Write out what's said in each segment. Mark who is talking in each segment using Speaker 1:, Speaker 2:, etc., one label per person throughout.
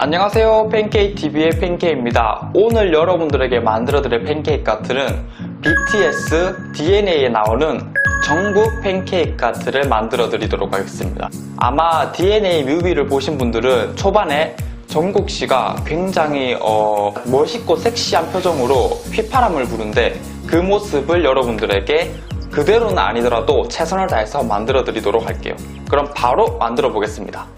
Speaker 1: 안녕하세요. 팬케이TV의 팬케이입니다. 오늘 여러분들에게 만들어드릴 팬케이크 카트는 BTS DNA에 나오는 전국 팬케이크 카트를 만들어드리도록 하겠습니다. 아마 DNA 뮤비를 보신 분들은 초반에 정국 씨가 굉장히 어, 멋있고 섹시한 표정으로 휘파람을 부는데 그 모습을 여러분들에게 그대로는 아니더라도 최선을 다해서 만들어 드리도록 할게요. 그럼 바로 만들어 보겠습니다.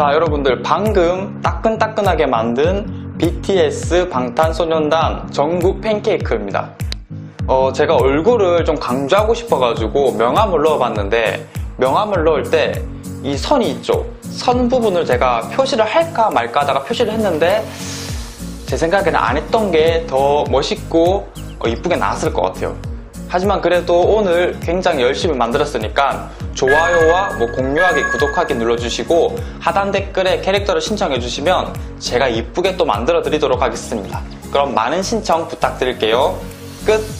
Speaker 1: 자, 여러분들 방금 따끈따끈하게 만든 BTS 방탄소년단 전국 팬케이크입니다. 어, 제가 얼굴을 좀 강조하고 싶어가지고 명암을 넣어봤는데 명암을 넣을 때 이 선이 있죠. 선 부분을 제가 표시를 할까 말까 하다가 표시를 했는데 제 생각에는 안 했던 게 더 멋있고 어, 이쁘게 나왔을 것 같아요. 하지만 그래도 오늘 굉장히 열심히 만들었으니까 좋아요와 뭐 공유하기, 구독하기 눌러주시고 하단 댓글에 캐릭터를 신청해 주시면 제가 이쁘게 또 만들어 드리도록 하겠습니다. 그럼 많은 신청 부탁드릴게요. 끝!